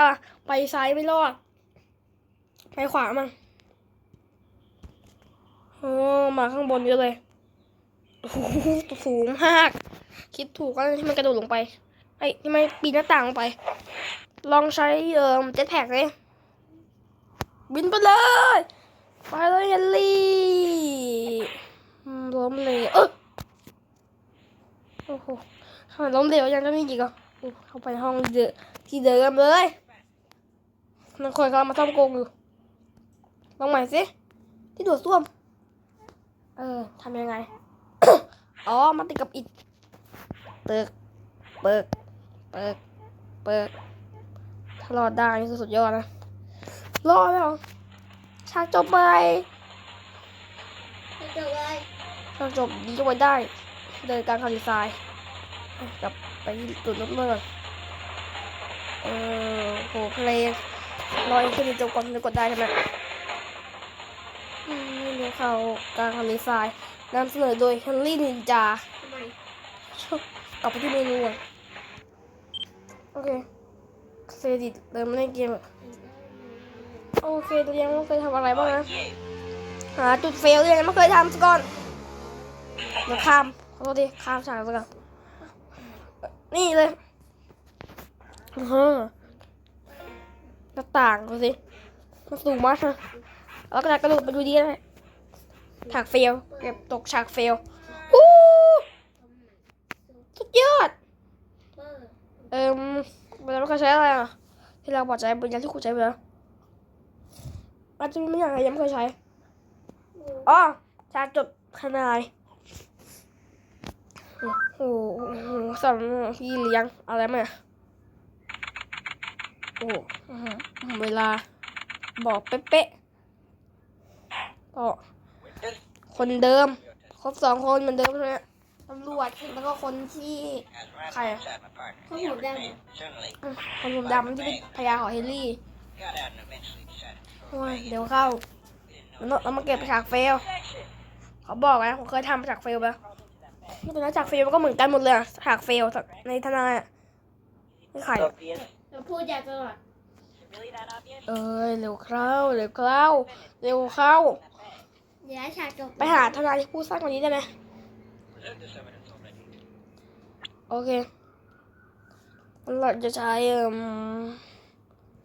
อะไปซ้ายไม่รอด ไปขวามั่งโอ้มาข้างบนเยอะเลยโอ้สูงมาก คิดถูกแล้วที่มันกระโดดลงไป ไอ้ที่มันปีนหน้าต่างไป ลองใช้เอ่อเจ็ตแพ็กเลยบินไปเลย ไปเลยเฮนลี่ล้มเลยเออโอ้โหทำไมล้มเหลวยังจะมีอีกอะเข้าไปห้องเดอที่เดิมเลย นั่นคนกำลังมาซ่อมโกงอยู่ลองใหม่สิที่ดูดซ่วม เออทำยังไง อ๋อมาติดกับอิฐเปิกเปิกเปิกเปิกถ้ารอดได้นี่คือสุดยอดนะรอดแล้วฉากจบไปไม่เจอเลยฉากจบดีก็ไว้ได้ เดินการทำดีไซน์กลับไปตุดรถเมื่อเออโหเพลง รออีกขึ้นจบก่อนจะกดได้ใช่ไหมอืมเดี๋ยวเขาการทำดีไซน์นำเสนอโดยเฮนรี่นินจาทำไมกลับไปที่เมนูก่อนโอเคเครดิตเริ่มเล่นเกมอะโอเคตัวยังไม่เคยทำอะไรบ้างนะหาจุดเฟลยังไม่เคยทำสักก่อนเดี๋ยวข้ามขอโทษดิข้ามฉากสักก่อนนี่เลยอื้อ หน้าต่างดูสิมันสูงมากแล้วก็กระโดดไปดูดีเลยฉากเฟลเก็บตกฉากเฟลอู้สุดยอดเปิดเอิมเวลาเราเคยใช้อะไรอะ ที่เราบอกใช้เป็นยาที่คุณใช้ไปแล้วอาจจะมีไม่อย่างไรยังไม่เคยใช้ อ๋อชาจดขนายโอ้โหสอนพี่เลี้ยงอะไรมา โอ้อื้อหือเวลาบอกเป๊ะๆก็คนเดิม ครบสองคนเหมือนเดิมเลยตำรวจแล้วก็คนที่ใครอะข้าวหมูแดงอืมคนผมดำที่เป็นพยาของเฮนรี่โอ้ยเดี๋ยวเข้าแล้วเรามาเก็บฉากเฟลเขาบอกนะผมเคยทำฉากเฟลไปไม่เป็นไรฉากเฟลมันก็เหมือนกันหมดเลยอะฉากเฟลในทนายอะไม่ใครเรา พูดอยากตลอดเอ้ยเร็วเข้าเร็วเข้าเร็วเข้า เดี๋ยวให้ฉากจบไปหาทนายที่พูดสั้นกว่านี้ได้ไหมโอเคเราจะใช้เอ่ม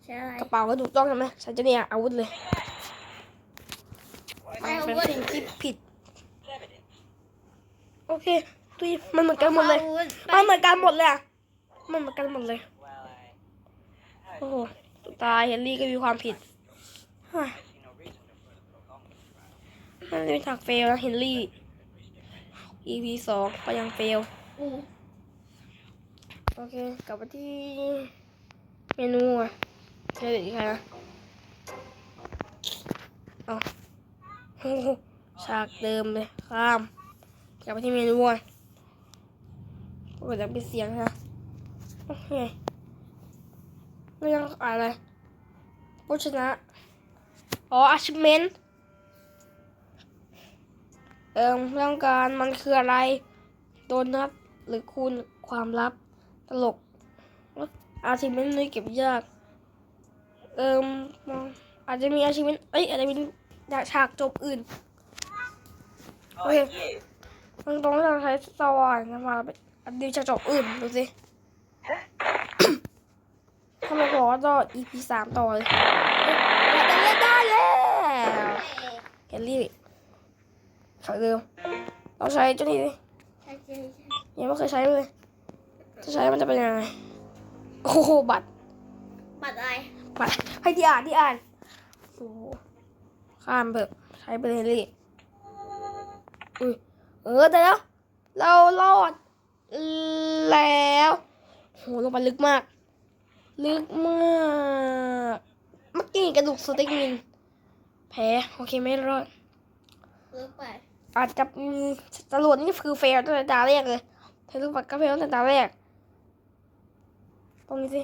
ใช่อะไรกระเป๋าก็ถูกต้องใช่ไหมฉันจะเนี่ยอาวุธเลยใช่มันอาเป็นวุธสิ่งที่ผิด โอเคตุยมันเหมือนกันหมดเลยมันเหมือนกันหมดเลยอะมันเหมือนกันหมดเลย โอ้โหตายเฮนรี่ก็มีความผิดฮะน่าจะเป็นฉากเฟลนะเฮนรี่ EP สองก็ยังเฟลโอเค กลับมาที่เมนูอะเจออีกใครนะเอาโอ้ฉากเดิมเลย ข้าม กลับมาที่เมนูอะโอ้ยยังเป็นเสียงนะ โอเค ไม่ยังอะไรผู้ชนะ อ๋อ achievement เอิ่มเรื่องการมันคืออะไร โดนัทหรือคูณความลับ ตลกอาชีพนี้เก็บยาก เอ่มอาจจะมีอาชีพเอ้ยอาจจะมีฉากจบอื่น โอเคตรงตรงที่เราใช้สว่านมาเป็นอันดีฉากจบอื่น ดูสิ ถ้าเราบอกว่าต่อ EP สามต่อเลยเราจะเล่นได้แล้วเฮนรี่ฉาเดิมเราใช้เจ้านี่ดิใช่ใช่ใช่ยังไม่เคยใช้เลยจะใช้มันจะเป็นยังไงโอ้โหบัตรบัตรอะไรบัตรให้ที่อ่านที่อ่านโอ้โหข้ามแบบใช้ไปเลยเลยอุ้ยเออแต่แล้วเรารอดแล้วโหลงไปลึกมาก ลึกมากเมื่อกี้กระดูกสติ๊กมิน แพ้โอเคไม่รอดเลิกไปอาจจะมีจรวดนี่คือเฟลตั้งแต่ตาแรกเลยเทลูกบัตรก็เฟลตั้งแต่ตาแรก ตรงนี้สิ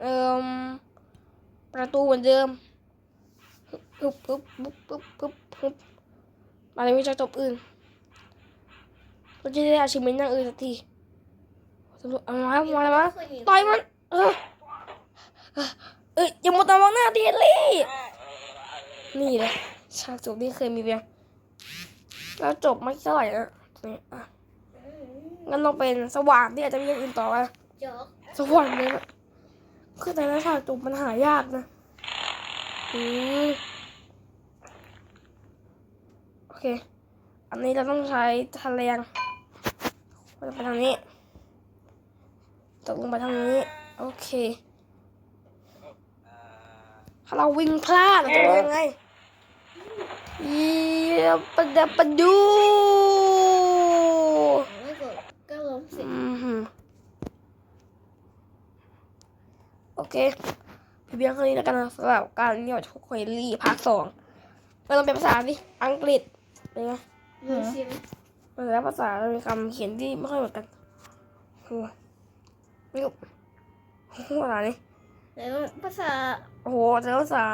เอ่มประตูเหมือนเดิมปึ๊บปึ๊บปึ๊บปึ๊บปึ๊บปึ๊บมาเลยวิจารจบอื่น เราจะได้อาชีพเป็นอย่างอื่นสักทีสรุปเอามามาแล้วมาต่อยมันเออเออเอ้ยอย่ามัวแต่มองหน้าดิเอลลี่ นี่เลยฉากจบนี่เคยมีเพียงแล้วจบไม่เท่าไหร่นะนี่อะงั้นเราเป็นสว่างที่อาจจะมีอย่างอื่นต่อไปจอกสว่างเลยนะคือแต่ละฉากจบมันหายากนะอืมโอเค อันนี้เราต้องใช้ทะเลง เราจะไปทางนี้ ตกลงไปทางนี้ โอเค ถ้าเราวิ่งพลาดเราจะเป็นยังไงเยี่ยปะดะปะดูไม่กดก็ล้มสิอืมหืมโอเคพี่เบียงคนนี้แล้วกันนะสำหรับการเงี่ยวทุกคอยรีภาคสองเราลองเป็นภาษาดิอังกฤษเป็นไง ดูสิไหมมันแล้วภาษามีคำเขียนที่ไม่ค่อยเหมือนกันโอ้โหไม่รู้โอ้โหภาษานี้แล้วภาษา โอ้โหแต่ภาษา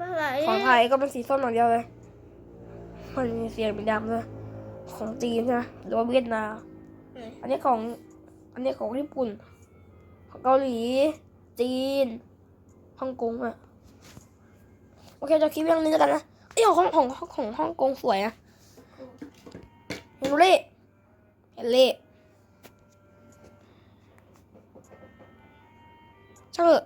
ภาษาของไทยก็เป็นสีส้มอย่างเดียวเลย มันมีเสียงเป็นดำเลยของจีนใช่ไหมหรือว่าเวียดนาม อันนี้ของ อันนี้ของญี่ปุ่น ของเกาหลี จีน ฮ่องกงอะโอเคจะคลิปเรื่องนี้แล้วกันนะเอ้ยของของของของฮ่องกงสวยอะ เล่เฮนรี่ช่างเถอะ